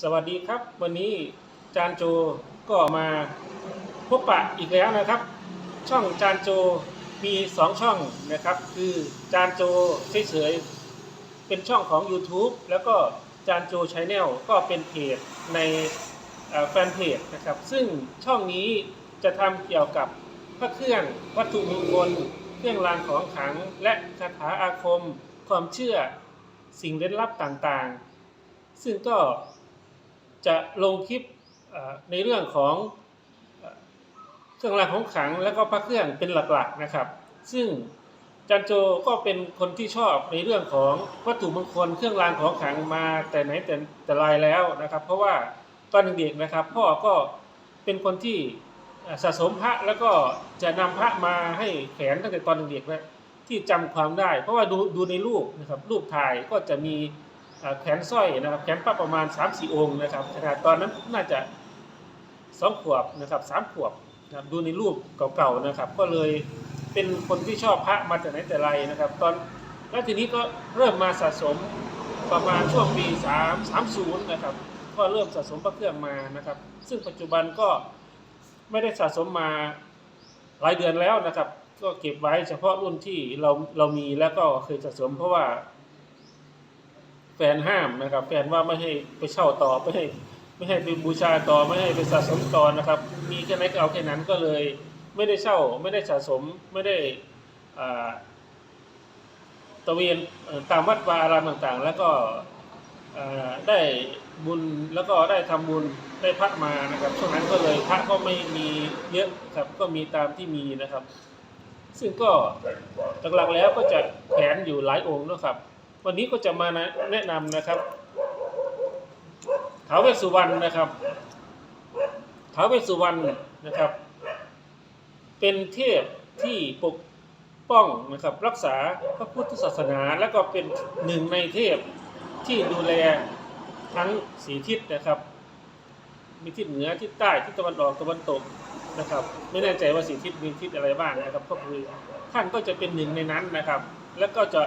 สวัสดีครับ วันนี้จานโจก็มาพบปะอีกแล้วนะครับ ช่องจานโจมีสองช่องนะครับ คือจานโจเฉยๆเป็นช่องของ YouTube แล้วก็จานโจชาแนลก็เป็นเพจในแฟนเพจนะครับ ซึ่งช่องนี้จะทำเกี่ยวกับพระเครื่องวัตถุมงคลเครื่องรางของขลังและคาถาอาคม ความเชื่อสิ่งเล่นลับต่างๆ ซึ่งก็ จะลงคลิปในเรื่องของเครื่องรางของขลังและก็พระเครื่องเป็นหลักๆนะครับ ซึ่งจันโจก็เป็นคนที่ชอบในเรื่องของวัตถุมงคลเครื่องรางของขลังมาแต่ไหนแต่แต่ไรแล้วนะครับ เพราะว่าตอนเด็กๆนะครับ พ่อก็เป็นคนที่สะสมพระแล้วก็จะนำพระมาให้แขวนตั้งแต่ตอนเด็กๆนะที่จำความได้ เพราะว่าดูดูในรูปนะครับรูปถ่ายก็จะมี แขนสร้อยนะครับแขนพระประมาณ 3 4 องค์นะครับขนาดตอนนั้นน่าจะสองขวบนะครับสามขวบนะครับดูในรูปเก่าๆนะครับ ก็เลยเป็นคนที่ชอบพระมาแต่ไหนแต่ไรนะครับ ตอนแล้วทีนี้ก็เริ่มมาสะสมประมาณช่วงปี3 30นะครับก็เริ่มสะสมพระเครื่องมานะครับ ซึ่งปัจจุบันก็ไม่ได้สะสมมาหลายเดือนแล้วนะครับ ก็เก็บไว้เฉพาะรุ่นที่เราเรามีแล้วก็เคยสะสมเพราะว่า แฟนห้ามนะครับ แฟนว่าไม่ให้ไปเช่าต่อไม่ให้ไม่ให้ไปบูชาต่อไม่ให้ไปสะสมต่อนะครับ มีแค่ไหนก็เอาแค่นั้นก็เลย ไม่ได้เช่าไม่ได้สะสมไม่ได้ตะเวนตามวัดวาอารามต่างๆ แล้วก็ได้บุญแล้วก็ได้ทำบุญได้พระมานะครับช่วงนั้นก็เลยพระก็ไม่มีเยอะครับก็มีตามที่มีนะครับ ซึ่งก็หลักๆแล้วก็จะแขวนอยู่หลายองค์นะครับ วันนี้ก็จะมาแนะนำนะครับท้าวเวสสุวรรณนะครับท้าวเวสสุวรรณนะครับ เป็นเทพที่ปกป้องนะครับรักษาพระพุทธศาสนาและก็เป็นหนึ่งในเทพที่ดูแลทั้งสีทิศนะครับ มีทิศเหนือทิศใต้ทิศตะวันออกตะวันตกนะครับ ไม่แน่ใจว่าสีทิศมีทิศอะไรบ้างนะครับ ก็คือท่านก็จะเป็นหนึ่งในนั้นนะครับ แล้วก็จะ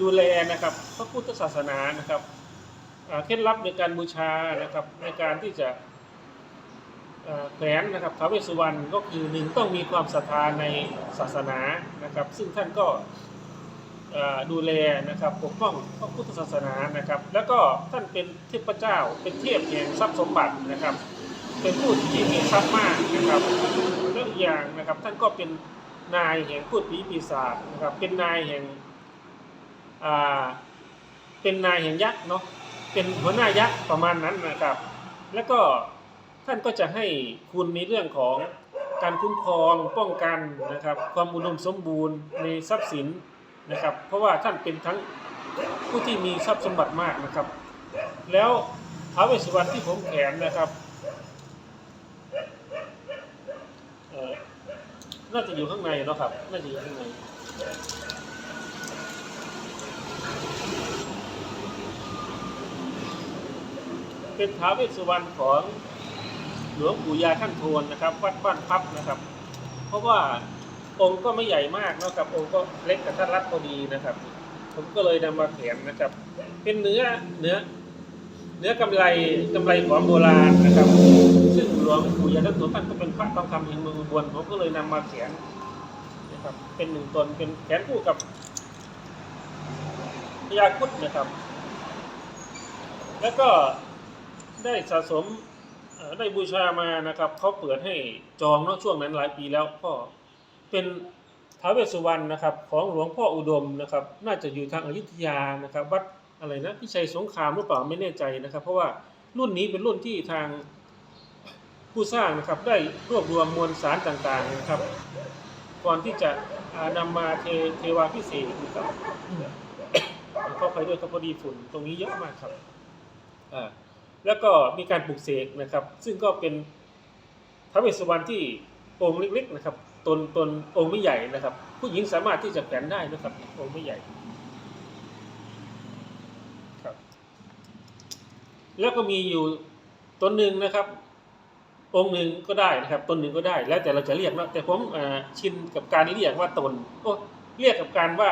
ดูแลนะครับพระพุทธศาสนานะครับเคล็ดลับในการบูชานะครับในการที่จะแขวนนะครับท้าวเวสสุวรรณก็คือหนึ่งต้องมีความศรัทธาในศาสนานะครับ ซึ่งท่านก็ดูแลนะครับปกป้องพระพุทธศาสนานะครับ แล้วก็ท่านเป็นเทพเจ้าเป็นเทพแห่งทรัพย์สมบัตินะครับ เป็นผู้ที่มีทรัพย์มากนะครับแล้วอีกอย่างนะครับท่านก็เป็นนายแห่งพูดผีปีศาจนะครับเป็นนายแห่ง เป็นนายแห่งยักษ์เนาะเป็นหัวหน้ายักษ์ประมาณนั้นนะครับ แล้วก็ท่านก็จะให้คุณในเรื่องของการคุ้มครองป้องกันนะครับ ความอุดมสมบูรณ์ในทรัพย์สินนะครับ เพราะว่าท่านเป็นทั้งผู้ที่มีทรัพย์สมบัติมากนะครับ แล้วท้าวเวสสุวรรณที่ผมแขนนะครับเออน่าจะอยู่ข้างในเนาะครับ น่าจะอยู่ข้างใน เป็นท้าวเวสสุวรรณของหลวงปู่ยาขั้นโทนนะครับ วัดบ้านพับนะครับ เพราะว่าองค์ก็ไม่ใหญ่มากนะครับ องค์ก็เล็กกับท่านรัดพอดีนะครับ ผมก็เลยนำมาแขวนนะครับ เป็นเนื้อเนื้อ เนื้อกำไรกำไรของโบราณนะครับ ซึ่งหลวงปู่ยาท่านโทนท่านก็เป็นพระทองคำแห่งเมืองอุบลผมก็เลยนำมาแขวนนะครับ เป็นหนึ่งตนเป็นแขนคู่กับ พญาคุดนะครับ แล้วก็ได้สะสมได้บูชามานะครับเขาเปิดให้จองเนาะช่วงนั้นหลายปีแล้วก็เป็นท้าวเวสสุวรรณนะครับ ของหลวงพ่ออุดมนะครับ น่าจะอยู่ทางอยุธยานะครับ วัดอะไรนะพิชัยสงครามหรือเปล่าไม่แน่ใจนะครับ เพราะว่ารุ่นนี้เป็นรุ่นที่ทางผู้สร้างนะครับได้รวบรวมมวลสารต่างๆนะครับ ก่อนที่จะอ่านำมาเทเทวาพิเศษนะครับ เข้าไปด้วยครับพอดีฝุ่นตรงนี้เยอะมากครับอ่าแล้วก็มีการปลูกเสกนะครับ ซึ่งก็เป็นพระเวสสุวรรณที่องค์เล็กๆนะครับตนตนองค์ไม่ใหญ่นะครับ ผู้หญิงสามารถที่จะแขวนได้นะครับ องค์ไม่ใหญ่ครับ แล้วก็มีอยู่ตนหนึ่งนะครับ องค์หนึ่งก็ได้นะครับตนหนึ่งก็ได้ แล้วแต่เราจะเรียกนะแต่ผมชินกับการเรียกว่าตนโอ้เรียกกับการว่า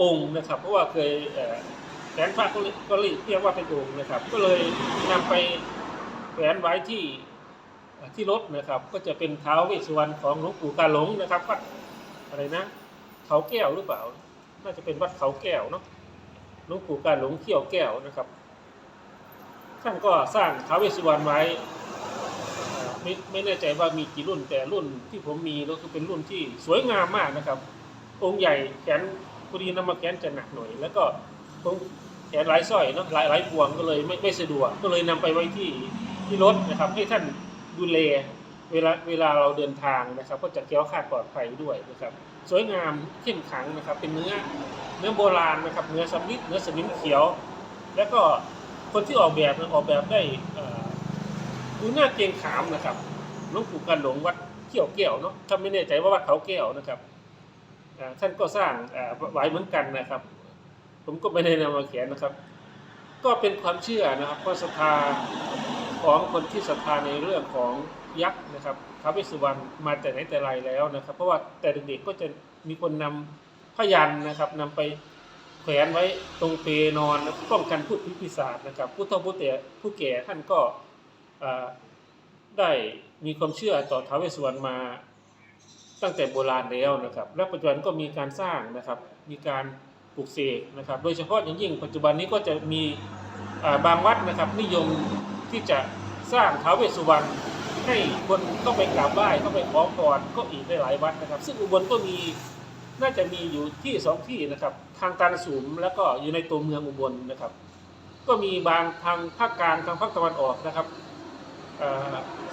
องค์นะครับ เพราะว่าเคยเอ่อไปนพระก็เลยกเรียกว่าเป็นโอ่งนะครับ ก็เลยนำไปแขวนไว้ที่ที่รถนะครับ ก็จะเป็นเท้าวเวสสุวรรณของหลวงปู่กาหลงนะครับวัดอะไรนะ เขาแก้วหรือเปล่า น่าจะเป็นวัดเขาแก้วเนาะหลวงปู่กาหลงเขี้ยวแก้วนะครับท่านก็สร้างท้าวเวสสุวรรณไว้ไม่ไม่แน่ใจว่ามีกี่รุ่นแต่รุ่นที่ผมมีก็คือเป็นรุ่นที่สวยงามมากนะครับ องค์ใหญ่แขน พอดีน้ำมาแขนจะหนักหน่อย แล้วก็ตรงแขนหลายสร้อยเนาะหลายหลายพวงก็เลยไม่ไม่สะดวกก็เลยนำไปไว้ที่ที่รถนะครับ ให้ท่านดูแลเวลาเวลาเราเดินทางนะครับ ก็จะแคล้วคาดปลอดภัยด้วยนะครับ สวยงามเข้มขังนะครับ เป็นเนื้อเนื้อโบราณนะครับ เนื้อสำลิดเนื้อสนิมเขียว แล้วก็คนที่ออกแบบออกแบบได้ดูหน้าเกรงขามนะครับหลวงปู่กันหลงวัดเขี้ยวแก้วเนาะถ้าไม่แน่ใจว่าวัดเขาแก้วนะครับ ท่านก็สร้างไว้เหมือนกันนะครับ ผมก็ไม่ได้นำมาเขียนนะครับ ก็เป็นความเชื่อนะครับความศรัทธาของคนที่ศรัทธาในเรื่องของยักษ์นะครับท้าวเวสสุวรรณมาแต่ไหนแต่ไรแล้วนะครับ เพราะว่าแต่เด็กๆก็จะมีคนนำพยันนะครับนำไปแขวนไว้ตรงเปลนอนป้องกันพูดพิพิศาจนะครับ ผู้เฒ่าผู้แก่ผู้แก่ท่านก็ได้มีความเชื่อต่อท้าวเวสสุวรรณมา ตั้งแต่โบราณแล้วนะครับ และปัจจุบันก็มีการสร้างนะครับ มีการปลูกเสกนะครับ โดยเฉพาะอย่างยิ่งปัจจุบันนี้ก็จะมีบางวัดนะครับ นิยมที่จะสร้างท้าวเวสสุวรรณให้คนเข้าไปกราบไหว้เข้าไปขอพรก็อีกหลายวัดนะครับ ซึ่งอุบลก็มีน่าจะมีอยู่ที่สองที่นะครับ ทางตาลสุมแล้วก็อยู่ในตัวเมืองอุบลนะครับ ก็มีบางทางภาคกลางทางภาคตะวันออกนะครับ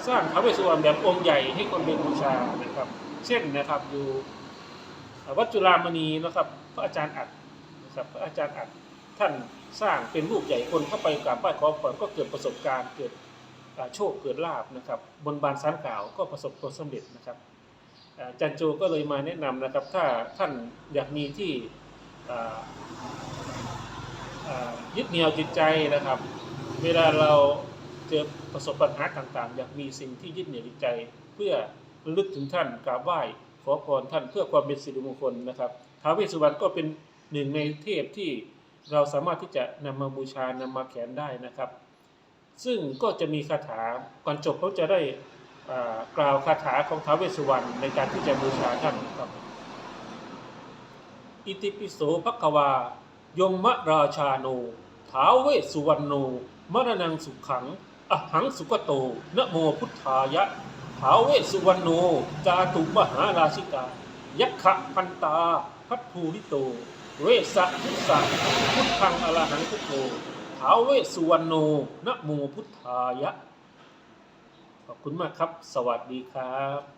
สร้างท้าวเวสสุวรรณแบบองค์ใหญ่ให้คนไปบูชานะครับ เช่นนะครับอยู่วัดจุฬามณีนะครับพระอาจารย์อัดนะครับพระอาจารย์อัดท่านสร้างเป็นรูปใหญ่คนเข้าไปกราบไหว้ขอพรก็เกิดประสบการณ์เกิดโชคเกิดลาบนะครับบนบานสารกล่าวก็ประสบผลสำเร็จนะครับอาอาจันโจก็เลยมาแนะนำนะครับ ถ้าท่านอยากมีที่ยึดเหนี่ยวจิตใจนะครับ เวลาเรา เจอประสบปัญหาต่างๆ อยากมีสิ่งที่ยึดเหนี่ยวใจ เพื่อระลึกถึงท่านกราบไหว้ขอพรท่านเพื่อความเป็นสิริมงคลนะครับท้าวเวสสุวรรณก็เป็นหนึ่งในเทพที่เราสามารถที่จะนำมาบูชานำมาแขวนได้นะครับ ซึ่งก็จะมีคาถาก่อนจบเขาจะได้กล่าวคาถาของท้าวเวสสุวรรณในการที่จะบูชาท่านครับ อิติปิโสภควา ยมมราชาโนท้าวเวสสุวรรณโนมรณังสุขขัง อหังสุกโตนะโมพุทธายะท้าวเวสสุวรรณโน จาตุมหาราชิกา ยักขะพันตา พัทภูริโต เวสะทุสังพุทธังอรหังพุทโธท้าวเวสสุวรรณโนนะโมพุทธายะ ขอบคุณมากครับ สวัสดีครับ